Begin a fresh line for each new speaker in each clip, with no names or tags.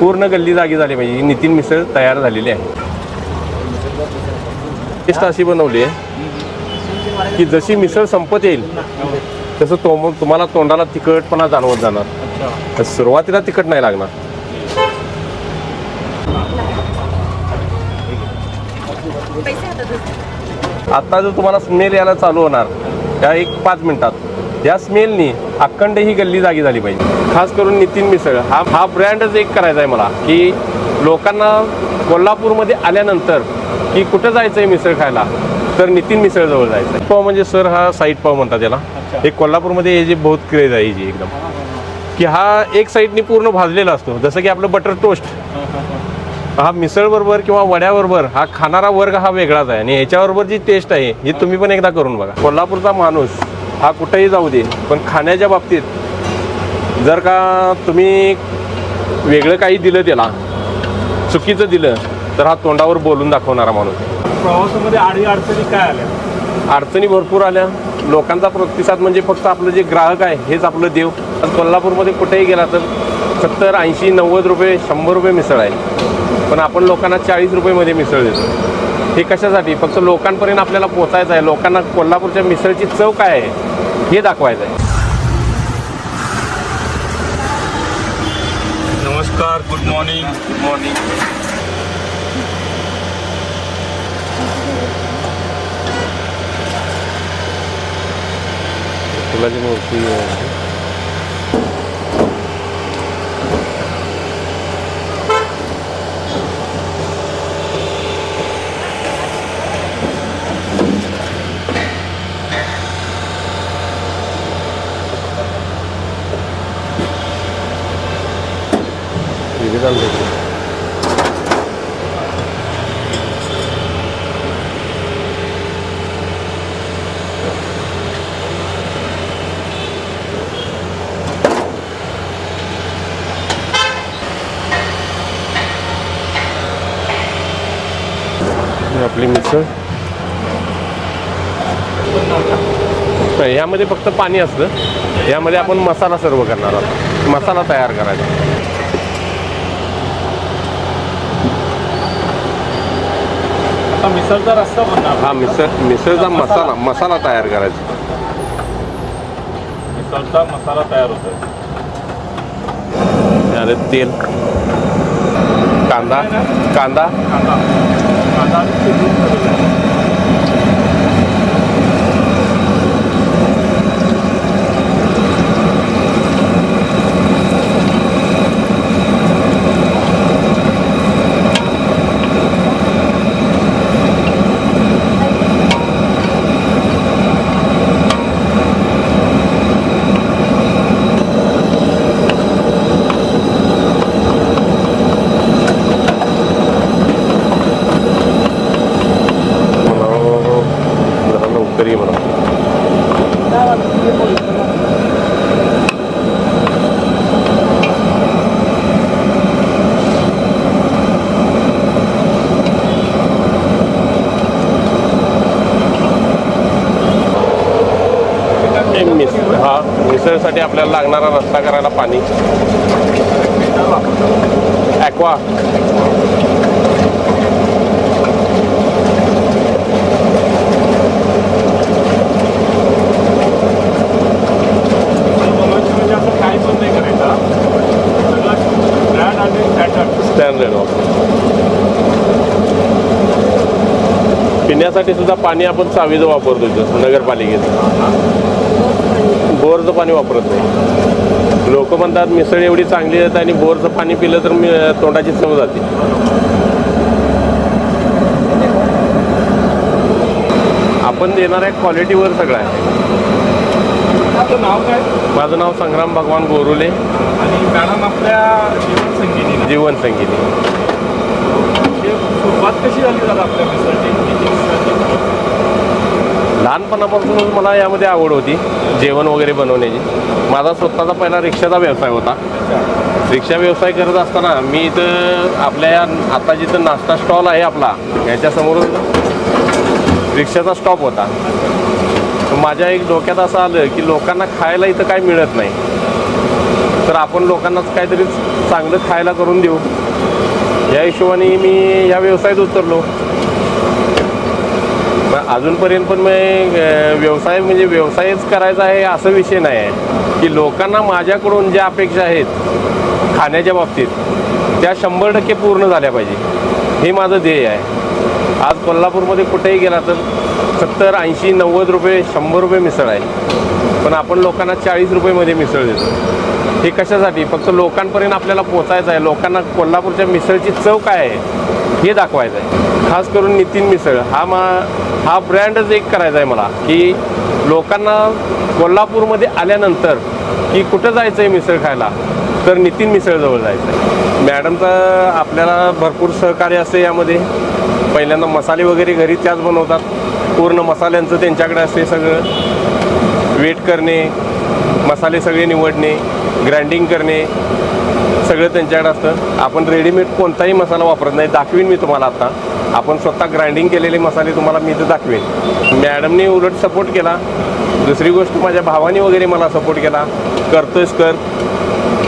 पूर्ण गल्ली जागी झाली पाहिजे. ही नितीन मिसळ तयार झालेली आहे. टेस्ट अशी बनवली आहे की जशी मिसळ संपत येईल तसं तो तुम्हाला तोंडाला तिखटपणा जाणवत जाणार. तर सुरुवातीला तिखट नाही लागणार. आता जो तुम्हाला स्मेल यायला चालू होणार त्या एक पाच मिनिटात. या स्मेलनी अखंड ही गल्ली जागी झाली पाहिजे. खास करून नितीन मिसळ हा हा ब्रँडच एक करायचा आहे मला की लोकांना कोल्हापूरमध्ये आल्यानंतर की कुठं जायचं आहे मिसळ खायला तर नितीन मिसळ जवळ जायचं पाव म्हणजे सर हा साईड पाव म्हणतात त्याला हे कोल्हापूरमध्ये हे जे बहुत क्रेज आहे जी एकदम. की हा एक साईडनी पूर्ण भाजलेला असतो जसं की आपलं बटर टोस्ट हा मिसळबरोबर किंवा वड्याबरोबर हा खाणारा वर्ग हा वेगळाच आहे आणि ह्याच्याबरोबर जी टेस्ट आहे ही तुम्ही पण एकदा करून बघा. कोल्हापूरचा माणूस हा कुठेही जाऊ दे पण खाण्याच्या बाबतीत जर का तुम्ही वेगळं काही दिलं त्याला चुकीचं दिलं तर हा तोंडावर बोलून दाखवणारा माणूस.
प्रवासामध्ये आडी अडचणी काय आल्या?
अडचणी भरपूर आल्या. लोकांचा प्रतिसाद म्हणजे फक्त आपलं जे ग्राहक आहे हेच आपलं देव. कोल्हापूरमध्ये कुठेही गेला तर सत्तर ऐंशी नव्वद रुपये शंभर रुपये मिसळ आहे. पण आपण लोकांना चाळीस रुपयेमध्ये मिसळ देतो. हे कशासाठी? फक्त लोकांपर्यंत आपल्याला पोचायचं आहे. लोकांना कोल्हापूरच्या मिसळची चव काय आहे हे दाखवायचं आहे. নমস্কার গুড মর্নিং গুড মর্নিং Владимир Куев. यामध्ये फक्त पाणी असतं. यामध्ये आपण मसाला सर्व करणार आहोत. मसाला तयार करायचा.
आता मिसळचा रस्ता बनणार.
हा मिसळ मिसळचा मसाला. मसाला तयार करायचा.
मिसळचा मसाला तयार
त्यामध्ये तेल. कांदा. कांदा.
कांदा. कांदा आणि शिजवून ठेवलेला आहे.
म्हणावं, जरा लवकर ये म्हणा हे मिस हा आपल्याला लागणारा रस्ता करायला पाणी. ॲक्वा
स्टँडर्ड म्हणजे असं काही पण नाही करायचं सगळं ब्रँड आणि स्टँडर्ड
स्टँडर्ड पिण्यासाठी सुद्धा पाणी आपण चावीचं वापरतो इथं नगरपालिकेचं. बोरचं पाणी वापरत नाही. लोक म्हणतात मिसळ एवढी चांगली येते आणि बोरचं पाणी पिलं तर मी तोंडाची चव जाते. आपण देणाऱ्या क्वालिटीवर सगळं आहे.
आपलं नाव काय?
माझं नाव संग्राम भगवान गोरुले.
आणि मॅडम आपल्या जीवन संगीती
जीवन संगीती
सुरुवात कशी झाली दादा आपल्या
लहानपणापासूनच मला यामध्ये आवड होती जेवण वगैरे बनवण्याची. माझा स्वतःचा पहिला रिक्षाचा व्यवसाय होता. रिक्षा व्यवसाय करत असताना मी इथं आपल्या या आता जिथं नाश्ता स्टॉल आहे आपला याच्यासमोर रिक्षाचा स्टॉप होता. माझ्या एक डोक्यात असं आलं की लोकांना खायला इथं काय मिळत नाही. तर आपण लोकांनाच काहीतरी चांगलं खायला करून देऊ. या हिशोबाने मी या व्यवसायात उतरलो. पण अजूनपर्यंत पण मी व्यवसाय म्हणजे व्यवसायच करायचा आहे असं विषय नाही आहे. की लोकांना माझ्याकडून ज्या अपेक्षा आहेत खाण्याच्या बाबतीत त्या शंभर टक्के पूर्ण झाल्या पाहिजे. हे माझं ध्येय आहे. आज कोल्हापूरमध्ये कुठेही गेला तर सत्तर ऐंशी नव्वद रुपये शंभर रुपये मिसळ आहे. पण आपण लोकांना चाळीस रुपयेमध्ये मिसळ देतो. हे कशासाठी? फक्त लोकांपर्यंत आपल्याला पोचायचं आहे. लोकांना कोल्हापूरच्या मिसळची चव काय आहे? हे दाखवायचं आहे. खास करून नितीन मिसळ. हा मा हा ब्रँडच एक करायचा आहे मला. की लोकांना कोल्हापूरमध्ये आल्यानंतर की कुठं जायचं आहे मिसळ खायला? तर नितीन मिसळजवळ जायचं आहे. मॅडमचं आपल्याला भरपूर सहकार्य असते यामध्ये. पहिल्यांदा मसाले वगैरे घरी त्याच बनवतात. पूर्ण मसाल्यांचं त्यांच्याकडे असते सगळं. वेट करणे मसाले सगळे निवडणे ग्राइंडिंग करणे सगळं त्यांच्याकडे असतं. आपण रेडीमेड कोणताही मसाला वापरत नाही. दाखवीन मी तुम्हाला आता. आपण स्वतः ग्राइंडिंग केलेले मसाले तुम्हाला मी इथं दाखवेन. मॅडमने उलट सपोर्ट केला. दुसरी गोष्ट माझ्या भावाने वगैरे मला सपोर्ट केला. करतोयस कर.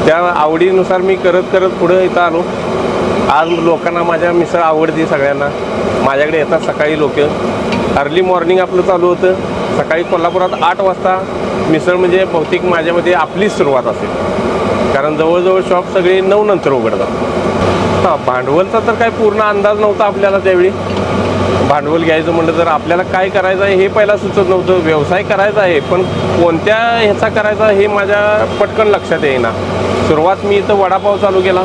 त्या आवडीनुसार मी करत करत पुढं इथं आलो. आज लोकांना माझ्या मिसळ आवडते सगळ्यांना. माझ्याकडे येतात सकाळी लोक. अर्ली मॉर्निंग आपलं चालू होतं. सकाळी कोल्हापुरात आठ वाजता मिसळ म्हणजे बहुतेक माझ्यामध्ये आपलीच सुरुवात असेल कारण जवळजवळ शॉप सगळे नऊ नंतर उघडतात. हां भांडवलचा तर काय पूर्ण अंदाज नव्हता आपल्याला त्यावेळी. भांडवल घ्यायचं म्हटलं तर आपल्याला काय करायचं आहे हे पहिला सुचत नव्हतं. व्यवसाय करायचा आहे पण कोणत्या ह्याचा करायचा हे माझ्या पटकन लक्षात येईना. सुरुवात मी इथं वडापाव चालू केला.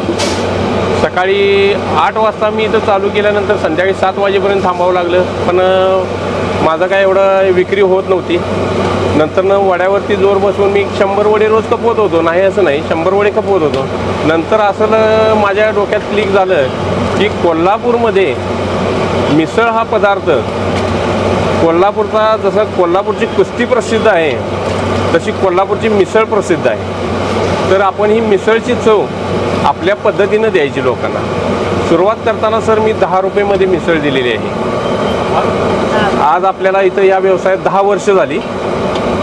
सकाळी आठ वाजता मी इथं चालू केल्यानंतर संध्याकाळी सात वाजेपर्यंत थांबावं लागलं. पण माझं काय एवढं विक्री होत नव्हती. नंतर वड्यावरती जोर बसवून मी शंभर वडे रोज कपवत होतो. नाही असं नाही शंभर वडे कपवत होतो. नंतर असं माझ्या डोक्यात क्लिक झालं की कोल्हापूरमध्ये मिसळ हा पदार्थ कोल्हापूरचा जसं कोल्हापूरची कुस्ती प्रसिद्ध आहे तशी कोल्हापूरची मिसळ प्रसिद्ध आहे. तर आपण ही मिसळची चव आपल्या पद्धतीनं द्यायची लोकांना. सुरुवात करताना सर मी दहा रुपयेमध्ये मिसळ दिलेली आहे. आज आपल्याला इथं या व्यवसायात दहा वर्ष झाली.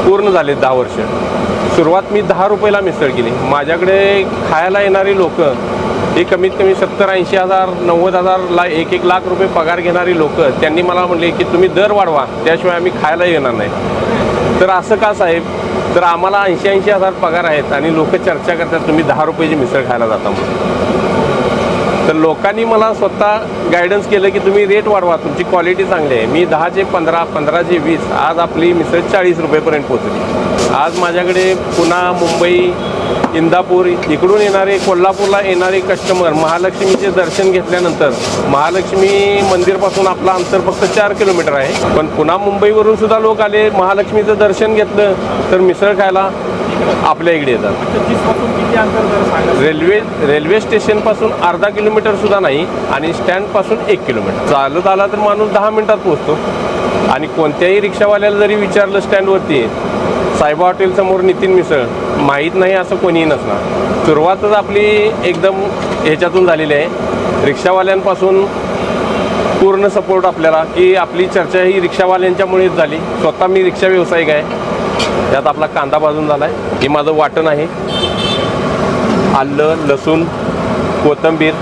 पूर्ण झाले दहा वर्ष. सुरुवात मी दहा रुपयाला मिसळ केली. माझ्याकडे खायला येणारी लोक हे कमीत कमी सत्तर ऐंशी हजार नव्वद हजार ला एक एक लाख रुपये पगार घेणारी लोक त्यांनी मला म्हणले की तुम्ही दर वाढवा. त्याशिवाय आम्ही खायला येणार नाही. तर असं का साहेब? तर आम्हाला ऐंशी ऐंशी हजार पगार आहेत आणि लोक चर्चा करतात तुम्ही दहा रुपयाची मिसळ खायला जाता म्हणून. तर लोकांनी मला स्वतः गायडन्स केलं की तुम्ही रेट वाढवा तुमची क्वालिटी चांगली आहे. मी दहाचे पंधरा पंधराचे वीस आज आपली मिसळ चाळीस रुपयेपर्यंत पोहोचली. आज माझ्याकडे पुन्हा मुंबई इंदापूर इकडून येणारे कोल्हापूरला येणारे कस्टमर महालक्ष्मीचे दर्शन घेतल्यानंतर महालक्ष्मी मंदिरपासून आपला अंतर फक्त चार किलोमीटर आहे. पण पुन्हा मुंबईवरून सुद्धा लोक आले महालक्ष्मीचं दर्शन घेतलं तर मिसळ खायला आपल्या इकडे येतात. रेल्वे रेल्वे स्टेशनपासून अर्धा किलोमीटर सुद्धा नाही आणि स्टँडपासून एक किलोमीटर. चालत आला तर माणूस दहा मिनिटात पोहोचतो. आणि कोणत्याही रिक्षावाल्याला जरी विचारलं स्टँडवरती सायबा हॉटेलसमोर नितीन मिसळ माहीत नाही असं कोणीही नसणार. सुरुवातच आपली एकदम ह्याच्यातून झालेली आहे. रिक्षावाल्यांपासून पूर्ण सपोर्ट आपल्याला की आपली चर्चा ही रिक्षावाल्यांच्यामुळेच झाली. स्वतः मी रिक्षा व्यावसायिक आहे. त्यात आपला कांदा भाजून झाला आहे हे माझं वाटण आहे. आलं लसूण कोथिंबीर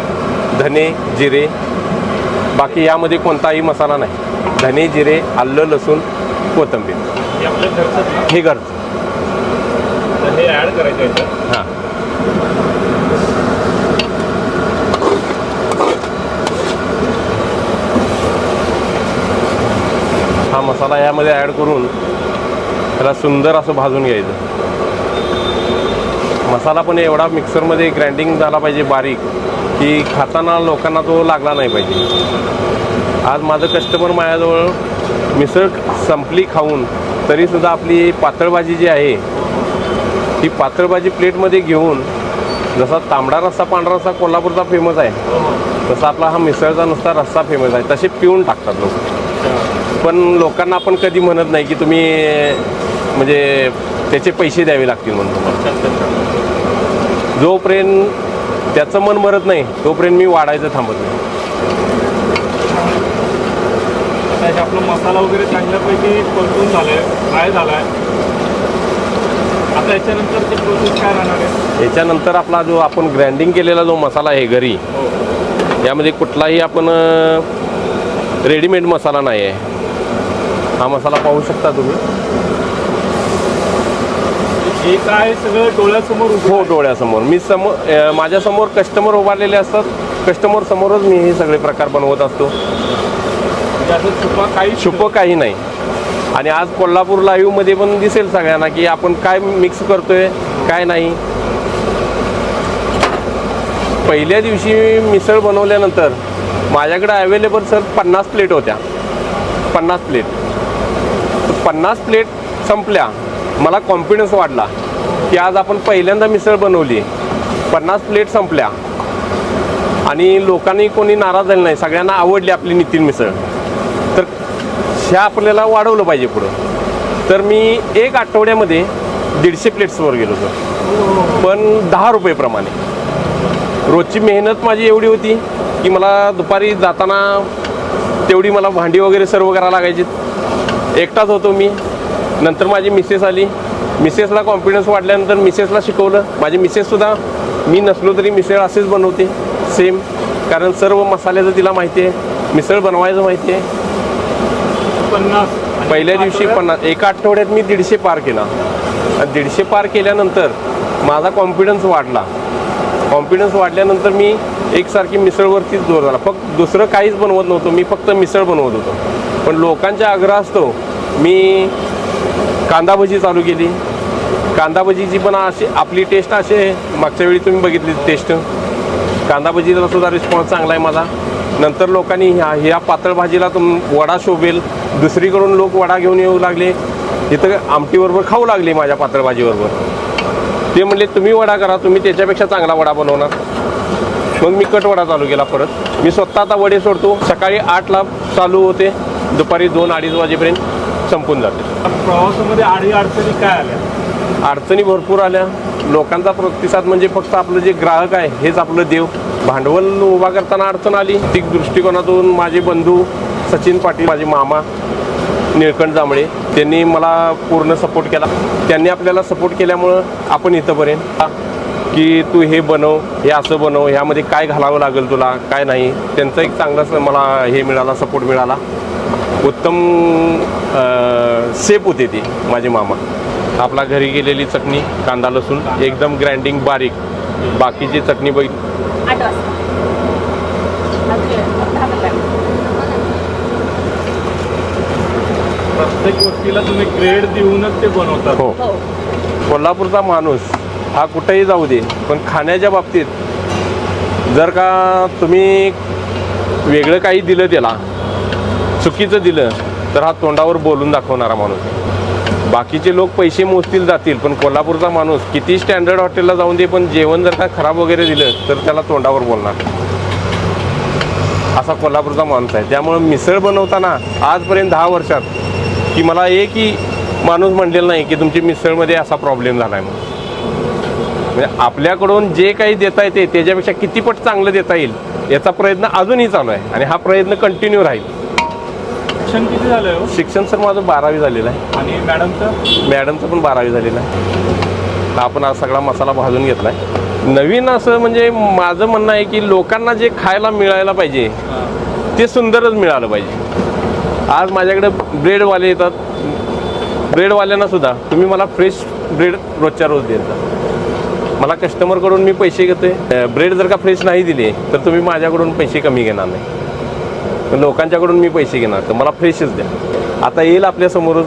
धने जिरे. बाकी यामध्ये कोणताही मसाला नाही. धने जिरे आलं लसूण कोथिंबीर.
हे घरचं
हे
ॲड करायचं
हां. हा मसाला यामध्ये ॲड करून त्याला सुंदर असं भाजून घ्यायचं. मसाला पण एवढा मिक्सरमध्ये ग्राइंडिंग झाला पाहिजे बारीक की खाताना लोकांना तो लागला नाही पाहिजे. आज माझं कस्टमर माझ्याजवळ मिसळ संपली खाऊन तरीसुद्धा आपली पातळभाजी जी आहे ती पातळभाजी प्लेटमध्ये घेऊन जसा तांबडा रस्सा पांढरा रस्सा कोल्हापूरचा फेमस आहे तसा आपला हा मिसळचा नुसता रस्सा फेमस आहे. तसे पिऊन टाकतात लोक. पण लोकांना आपण कधी म्हणत नाही की तुम्ही म्हणजे त्याचे पैसे द्यावे लागतील म्हणून तुम्हाला. जोपर्यंत त्याचं मन मरत नाही तोपर्यंत मी वाढायचं थांबत नाही.
आपला मसाला वगैरे चांगल्यापैकी परतून झालाय आता त्याच्यानंतरची प्रोसेस काय राहणार आहे?
याच्यानंतर आपला जो आपण ग्राइंडिंग केलेला जो मसाला आहे घरी
हो.
यामध्ये कुठलाही आपण रेडीमेड मसाला नाही आहे. हा मसाला पाहू शकता तुम्ही.
हे काय सगळं डोळ्यासमोर उभं
हो. डोळ्यासमोर. मी समोर माझ्यासमोर कस्टमर उभारलेले असतात. कस्टमर समोरच मी हे सगळे प्रकार बनवत असतो.
म्हणजे असं छुपा काही
छुप काही नाही. आणि आज कोल्हापूर लाईव्हमध्ये पण दिसेल सगळ्यांना की आपण काय मिक्स करतोय काय नाही. पहिल्या दिवशी मिसळ बनवल्यानंतर माझ्याकडे अवेलेबल सर पन्नास प्लेट होत्या. पन्नास प्लेट पन्नास प्लेट संपल्या. मला कॉन्फिडन्स वाढला की आज आपण पहिल्यांदा मिसळ बनवली. पन्नास प्लेट संपल्या. आणि लोकांनी कोणी नाराज झाले नाही सगळ्यांना आवडली आपली नितीन मिसळ. तर ह्या आपल्याला वाढवलं पाहिजे पुढं. तर मी एक आठवड्यामध्ये दीडशे प्लेट्सवर गेलो होतो. पण दहा रुपयेप्रमाणे रोजची मेहनत माझी एवढी होती की मला दुपारी जाताना तेवढी मला भांडी वगैरे सर्व करायला लागायची. एकटाच होतो मी. नंतर माझी मिसेस आली. मिसेसला कॉन्फिडन्स वाढल्यानंतर मिसेसला शिकवलं. माझी मिसेससुद्धा मी नसलो तरी मिसळ असेच बनवते. सेम कारण सर्व मसाल्याचं तिला माहिती आहे. मिसळ बनवायचं माहिती आहे.
पन्नास.
पहिल्या दिवशी पन्नास. एका आठवड्यात मी दीडशे पार केला. आणि दीडशे पार केल्यानंतर माझा कॉन्फिडन्स वाढला. कॉन्फिडन्स वाढल्यानंतर मी एकसारखी मिसळवरतीच जोर झाला. फक्त दुसरं काहीच बनवत नव्हतो. मी फक्त मिसळ बनवत होतो. पण लोकांच्या आग्रह असतो मी कांदा भजी चालू केली. कांदा भजीची पण अशी आपली टेस्ट अशी आहे. मागच्या वेळी तुम्ही बघितली टेस्ट कांदा भजीला सुद्धा रिस्पॉन्स चांगला आहे माझा. नंतर लोकांनी ह्या ह्या पातळ भाजीला तुम वडा शोभेल. दुसरीकडून लोक वडा घेऊन येऊ लागले. इथं आमटीबरोबर खाऊ लागले माझ्या पातळ भाजीबरोबर. ते म्हणले तुम्ही वडा करा तुम्ही त्याच्यापेक्षा चांगला वडा बनवणार. मग मी कट वडा चालू केला परत. मी स्वतः आता वडे सोडतो. सकाळी आठला चालू होते. दुपारी दोन अडीच वाजेपर्यंत. संपून जाते.
प्रवासामध्ये आडी अडचणी काय आल्या?
अडचणी भरपूर आल्या. लोकांचा प्रतिसाद म्हणजे फक्त आपलं जे ग्राहक आहे हेच आपलं देव. भांडवल उभा करताना अडचण आली. आर्थिक दृष्टिकोनातून माझे बंधू सचिन पाटील माझे मामा निळकंठ जांभळे त्यांनी मला पूर्ण सपोर्ट केला. त्यांनी आपल्याला सपोर्ट केल्यामुळं आपण इथंपर्यंत की तू हे बनव हे असं बनव ह्यामध्ये काय घालावं लागेल तुला काय नाही. त्यांचा एक चांगलाच मला हे मिळाला सपोर्ट मिळाला. उत्तम सेफ होते ती माझे मामा. आपला घरी गेलेली चटणी कांदा लसूण एकदम ग्राइंडिंग बारीक. बाकीची चटणी बघ.
प्रत्येक गोष्टीला तुम्ही ग्रेड देऊनच ते बनवतात.
हो.
हो.
कोल्हापूरचा माणूस हा कुठेही जाऊ दे पण खाण्याच्या बाबतीत जर का तुम्ही वेगळं काही दिलं त्याला चुकीचं दिलं तर हा तोंडावर बोलून दाखवणारा माणूस. आहे. बाकीचे लोक पैसे मोजतील जातील पण कोल्हापूरचा माणूस किती स्टँडर्ड हॉटेलला जाऊन दे पण जेवण जर का खराब वगैरे दिलं तर त्याला तोंडावर बोलणार. असा कोल्हापूरचा माणूस आहे. त्यामुळं मिसळ बनवताना आजपर्यंत दहा वर्षात की मला एकही माणूस म्हणलेला नाही की तुमची मिसळमध्ये असा प्रॉब्लेम झाला आहे म्हणून. म्हणजे आपल्याकडून जे काही देता येते त्याच्यापेक्षा किती पट चांगलं देता येईल याचा प्रयत्न अजूनही चालू आहे. आणि हा प्रयत्न कंटिन्यू राहील.
शिक्षण किती झालंय हो?
शिक्षण सर माझं बारावी झालेलं आहे.
आणि मॅडमचं
मॅडमचं पण बारावी झालेलं आहे. हा आपण आज सगळा मसाला भाजून घेतला आहे नवीन असं म्हणजे माझं म्हणणं आहे की लोकांना जे खायला मिळायला पाहिजे ते सुंदरच मिळालं पाहिजे. आज माझ्याकडे ब्रेडवाले येतात. ब्रेडवाल्यांना सुद्धा तुम्ही मला फ्रेश ब्रेड रोजच्या रोज देत मला कस्टमरकडून मी पैसे घेतोय. ब्रेड जर का फ्रेश नाही दिले तर तुम्ही माझ्याकडून पैसे कमी घेणार नाही. लोकांच्याकडून मी पैसे घेणार तर मला फ्रेशच द्या. आता येईल आपल्यासमोरच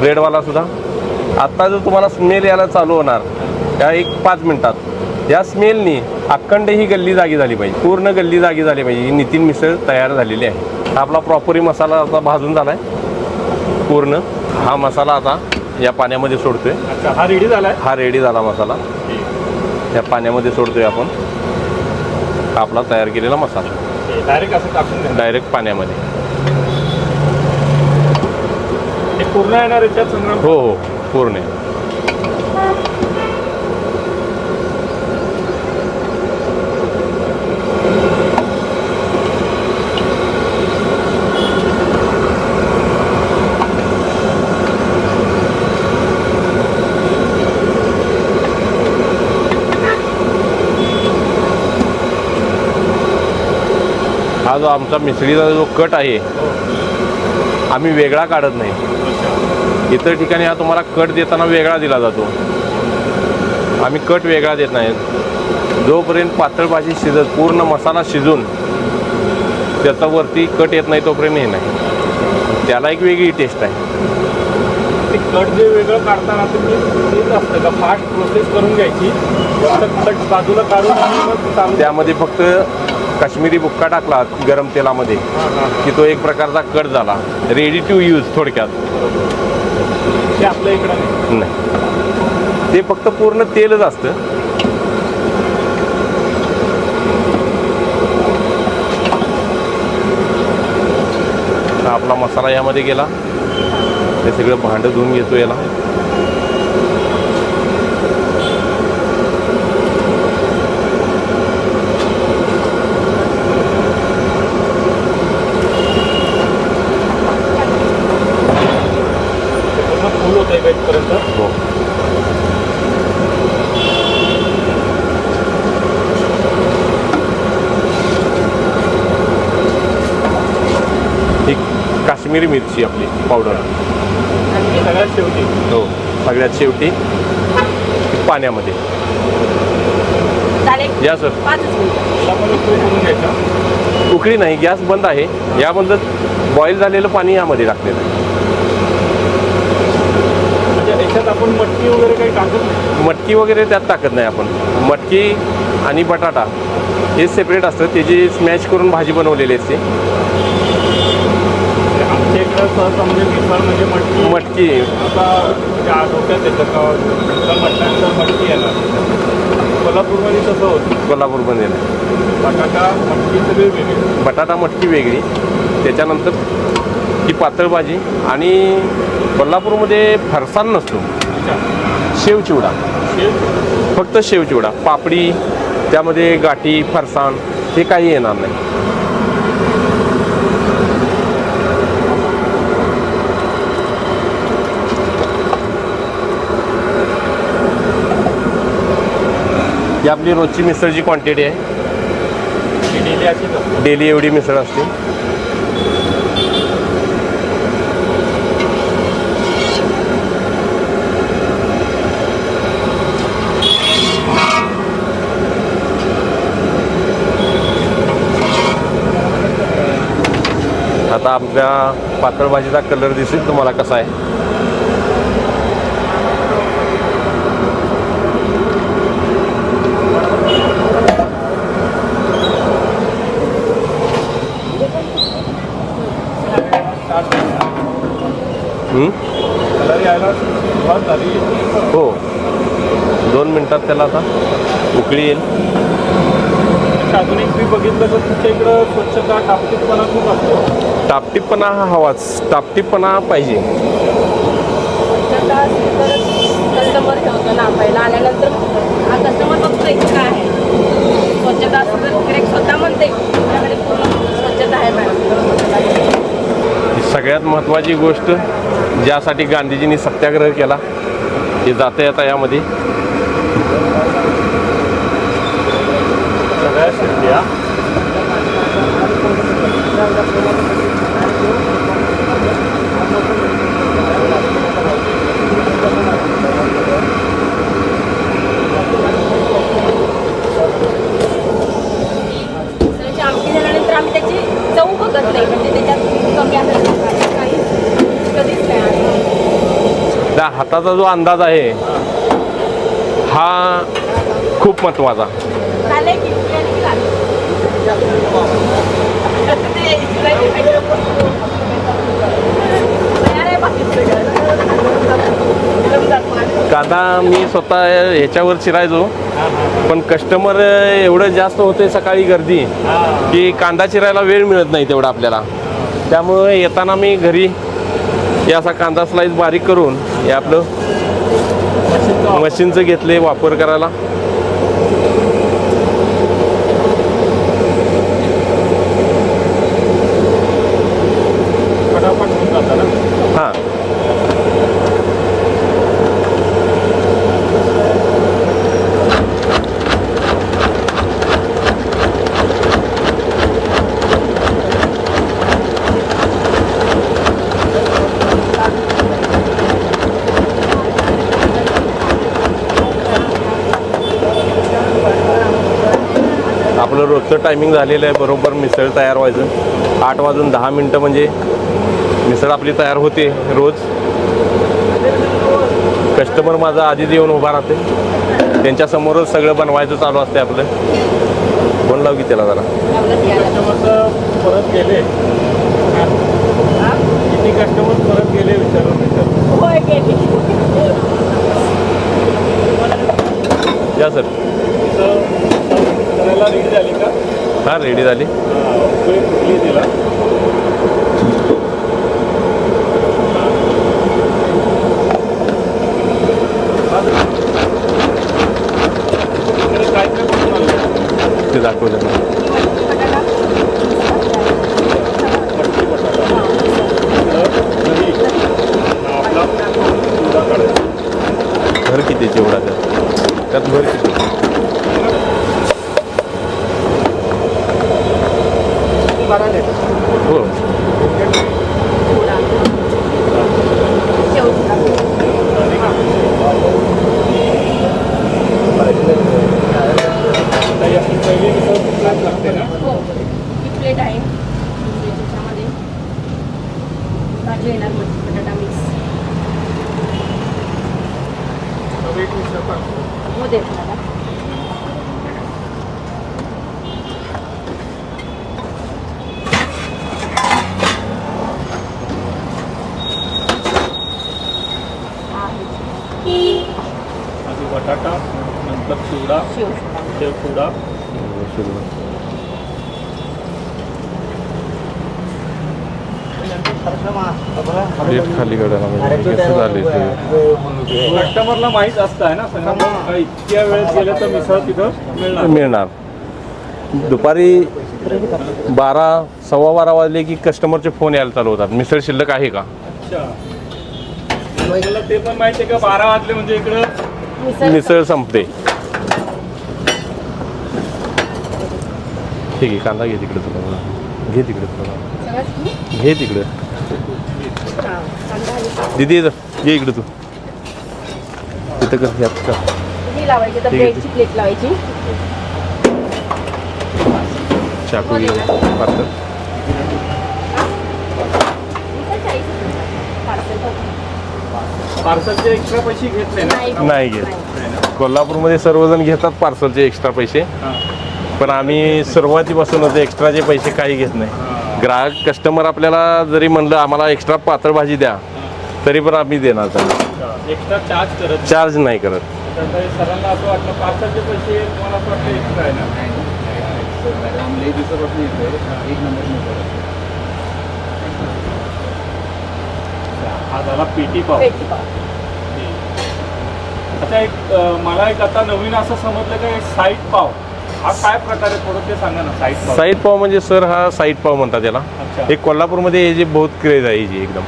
ब्रेडवाला सुद्धा. आत्ता जो तुम्हाला स्मेल यायला चालू होणार त्या एक पाच मिनिटात या स्मेलनी अखंड ही गल्ली जागी झाली पाहिजे पूर्ण गल्ली जागी झाली पाहिजे ही नितीन मिसळ तयार झालेली आहे. आपला प्रॉपरी मसाला आता भाजून झाला आहे पूर्ण हा मसाला आता या पाण्यामध्ये सोडतोय.
हा रेडी झालाय?
हा रेडी झाला मसाला. या पाण्यामध्ये सोडतोय आपण. आपला तयार केलेला मसाला.
डायरेक्ट असं टाकून द्या
डायरेक्ट पाण्यामध्ये.
पूर्ण येणार याच्यात संग्राम?
हो हो. पूर्ण हा जो आमचा मिसळीचा जो कट आहे आम्ही वेगळा काढत नाही. इतर ठिकाणी हा तुम्हाला कट देताना वेगळा दिला जातो. आम्ही कट वेगळा देत नाही. जोपर्यंत पातळ भाजी शिजत पूर्ण मसाला शिजून त्याचा वरती कट येत नाही तोपर्यंत हे नाही. त्याला एक वेगळी टेस्ट आहे.
ते कट जे वेगळं काढताना तुम्ही तेच असतं का? फास्ट प्रोसेस करून घ्यायची. फक्त कट बाजूला काढून
त्यामध्ये फक्त काश्मीरी बुक्का टाकला गरम तेलामध्ये
हां हां
की तो एक प्रकारचा कट झाला. रेडी टू यूज थोडक्यात.
ते आपल्या इकडं नाही.
नाही. ते फक्त पूर्ण तेलच असतं. आपला मसाला यामध्ये गेला. ते सगळं भांडं धुवून घेतो याला
ते पूर्ण फुल होत आहे का इथपर्यंत
हो ही काश्मीरी मिरची आपली पावडर
सगळ्यात शेवटी?
हो. सगळ्यात शेवटी पाण्यामध्ये. या सर.
उकळी
नाही गॅस बंद आहे. याबंद बॉईल झालेलं पाणी यामध्ये टाकलेलं आहे.
म्हणजे आपण मटकी वगैरे काही टाकत नाही?
मटकी वगैरे त्यात टाकत नाही आपण. मटकी आणि बटाटा हे सेपरेट असतं. त्याची स्मॅश करून भाजी बनवलेली असते.
इकडं सहसा म्हणजे मिसळ म्हणजे मटकी.
मटकी.
आता त्या डोक्यात येतं का? मिसळ म्हटल्यानंतर मटकी येणार कोल्हापूरमध्ये तसं होतं.
कोल्हापूरमध्ये नाही.
बटाटा मटकी सगळी वेगळी.
बटाटा मटकी वेगळी. त्याच्यानंतर ही पातळ भाजी आणि कोल्हापूरमध्ये फरसाण नसतो. शेवचिवडा
शेव
फक्त शेवचिवडा पापडी त्यामध्ये गाठी फरसाण हे काही येणार नाही. ही आपली रोजची मिसळची क्वांटिटी आहे.
डेली असते
डेली एवढी मिसळ असते. आता आपल्या पातळ भाजीचा कलर दिसेल तुम्हाला कसा आहे. हं? हो. दोन मिनटात त्याला आता उकळी येईल.
अच्छा, अजून एक मी बघितलं तर तुमच्या इकडं स्वच्छता टापटीपणा खूप असतो.
टापटीपणा हा हवाच. टापटीपणा पाहिजे.
कस्टमर ठेवतो ना पहिला आल्यानंतर हा कस्टमर काय आहे. स्वच्छता असेल तर गिऱ्हाईक स्वतः म्हणते पूर्ण स्वच्छता आहे मॅडम.
सगळ्यात महत्त्वाची गोष्ट ज्यासाठी गांधीजींनी सत्याग्रह केला हे जाता येता यामध्ये.
सगळ्या शिर्ड्या
मिसळची आमटी झाल्यानंतर आम्ही त्याची चव बघत नाही म्हणजे त्याच्यात कमी आहे काही कधीच
हाताचा जो अंदाज आहे हा खूप महत्त्वाचा. कांदा मी स्वतः ह्याच्यावर चिरायचो पण कस्टमर एवढं जास्त होते सकाळी गर्दी की कांदा चिरायला वेळ मिळत नाही तेवढा आपल्याला. त्यामुळं येताना मी घरी हे असा कांदा स्लाईस बारीक करून हे आपलं मशीनचं घेतले वापर करायला
पटापट होऊन जातं ना
हां आमचं टायमिंग झालेलं आहे बरोबर मिसळ तयार व्हायचं. आठ वाजून दहा मिनटं म्हणजे मिसळ आपली तयार होते रोज. कस्टमर माझा आधीच येऊन उभा राहते. त्यांच्यासमोरच सगळं बनवायचं चालू असते आपलं. फोन लाव की त्याला जरा.
परत गेले? किती कस्टमर परत गेले विचारून विचारून
या सर
करायला रेडी झाली का?
हां रेडी झाली.
फुटली तिला?
ते दाखवलं
बटाटा
मटकी बटाटा इकडं दही हा आपला चिवडा काढायचा
घर किती चिवडा त्यात त्यात घर किती हो
चिवडा शेवचिवडा
आता याची पहिली मिसळ तुलाच लागते ना
हो. प्लेट आहे त्याच्यामध्ये भाजी येणार बटाटा मिक्स
तर एक मिसळ टाकतो
हो देत मला
आधी बटाटा नंतर चिवडा
शेवचिवडा
शेवचिवडा
प्लेट खाली काढायला म्हणजे कसं झाले ते
कस्टमरला माहीत असतं आहे ना? सगळं का इतक्या वेळेस गेलं तर मिसळ तिथं मिळणार.
मिळणार. दुपारी बारा सव्वा बारा वाजले की कस्टमरचे फोन यायला चालू होतात. मिसळ शिल्लक आहे का?
ते पण माहिती आहे का बारा वाजले म्हणजे इकडं?
मिसळ
संपते. ठीक आहे कांदा घे तिकडे तुला. घे तिकडे तुला. घे तिकडे. दिदी ये इकडे तू. तिथं कर यात
लावायची. ब्रेडची प्लेट लावायची.
चाकू घे पातळ
पार्सलचे एक्स्ट्रा पैसे घेत नाही ना?
नाही. घेत. कोल्हापूरमध्ये सर्वजण घेतात पार्सलचे एक्स्ट्रा पैसे. पण आम्ही सुरुवातीपासूनच एक्स्ट्राचे पैसे काही घेत नाही. ग्राहक कस्टमर आपल्याला जरी म्हणलं आम्हाला एक्स्ट्रा पातळ भाजी द्या तरी पण आम्ही देणार त्यांना.
एक्स्ट्रा चार्ज करत
चार्ज नाही करत.
सरांना असं वाटलं पार्सलचे पैसे तुम्हाला असं वाटलं एक्स्ट्रा आहे ना? हा झाला पेटी पाव.
पेटी पाव.
अच्छा एक मला एक आता नवीन असं समजलं का साईड पाव. हा काय प्रकार आहे थोडं ते सांगा ना साईड पाव.
साईड पाव म्हणजे सर हा साईड पाव म्हणतात याला.
अच्छा.
एक कोल्हापूरमध्ये हे जे बहुत क्रेज आहे जी एकदम.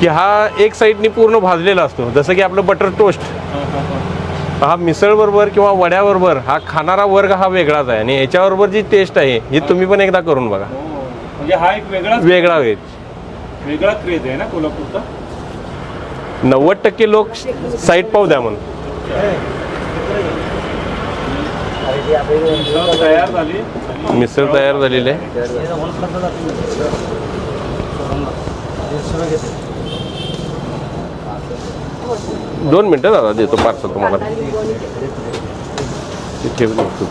की हा एक साईडनी पूर्ण भाजलेला असतो. जसं की आपलं बटर टोस्ट
हां,
मिसळबरोबर किंवा वड्याबरोबर हा खाणारा वर्ग हा वेगळाच आहे. आणि याच्याबरोबर जी टेस्ट आहे ही तुम्ही पण एकदा करून बघा.
हो. म्हणजे हा एक
वेगळा वेज
वेगळा क्रेज आहे ना कोल्हापूरचा?
नव्वद टक्के लोक साईड पाव द्या म्हणून.
तयार झाली. आणि
मिसळ तयार झालेली आहे. दोन मिनटं दादा देतो पार्सल तुम्हाला. ते ठेवून तू.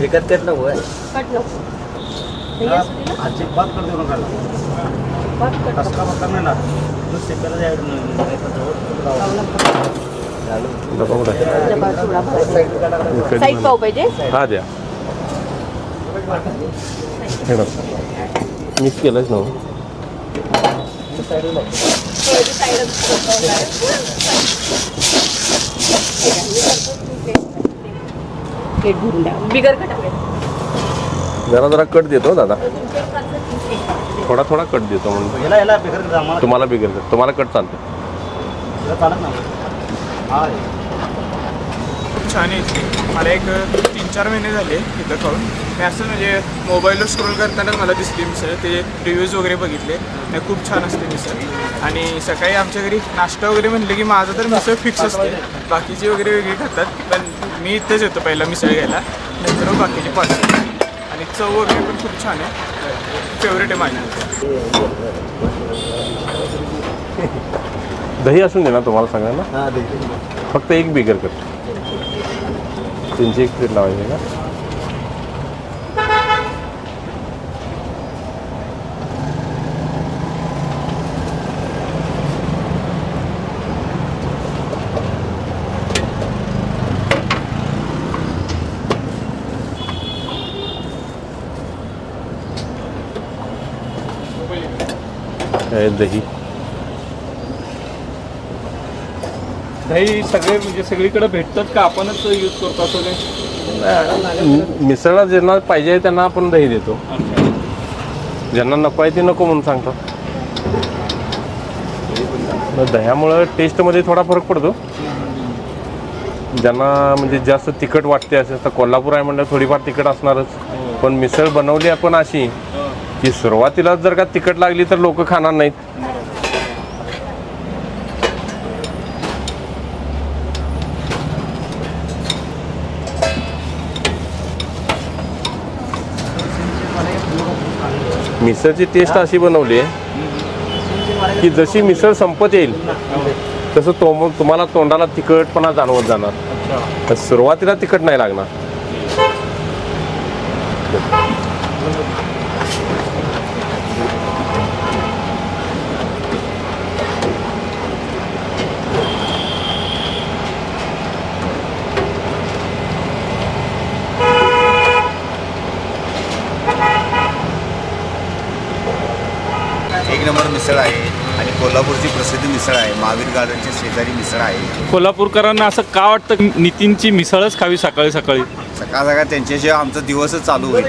विकत घेत नको आहे.
कट नको?
अजिबात कर देऊ नका. कसला नाही. तर जवळ. साईड
पाव पाहिजे.
हा द्या. मिक्स केलंच ना
बिगर कटा
जरा जरा कट देतो दादा.
तीस एक.
थोडा थोडा कट देतो म्हणून. तुम्हाला बिगर तुम्हाला कट चालतं
हा
खूप छान आहे. मला एक तीन चार महिने झाले इथं खाऊन. मी असं म्हणजे मोबाईलवर स्क्रोल करतानाच मला दिसली मिसळ. ते रिव्ह्यूज वगैरे बघितले. नाही खूप छान असते मिसळ. आणि सकाळी आमच्या घरी नाश्ता वगैरे म्हणले की माझं तर मिसळ फिक्स असते. बाकीची वगैरे वेगळी खातात. पण मी इथंच येतो पहिला मिसळ घ्यायला. नंतर बाकीची पार्सल. आणि चव वगैरे पण खूप छान आहे. फेवरेट आहे माझी.
दही असून दे ना तुम्हाला सगळ्यांना. फक्त एक बिगर कर तीनशे एक प्लेट लावायचे का? हे दही.
दही सगळे म्हणजे सगळीकडे भेटतात का? आपणच यूज करतो असं
मिसळला ज्यांना पाहिजे त्यांना आपण दही देतो. ज्यांना नको आहे ते नको म्हणून सांगतात. मग दह्यामुळं टेस्टमध्ये थोडा फरक पडतो. ज्यांना म्हणजे जास्त तिखट वाटते असेल तर कोल्हापूर आहे म्हणलं थोडीफार तिखट असणारच. पण मिसळ बनवली आपण अशी की सुरुवातीला जर का तिखट लागली तर लोक खाणार नाहीत. मिसळची टेस्ट अशी बनवली आहे की जशी मिसळ संपत येईल तसं तो तुम्हाला तोंडाला तिखटपणा जाणवत जाणार. तर सुरुवातीला तिखट नाही लागणार
एक नंबर मिसळ आहे आणि कोल्हापूरची प्रसिद्ध मिसळ आहे. महावीर गार्डनच्या शेजारी मिसळ आहे.
कोल्हापूरकरांना असं का वाटतं नितीनची मिसळच खावी सकाळी सकाळी?
सकाळ सकाळ त्यांच्याशिवाय आमचा दिवसच चालू होईल.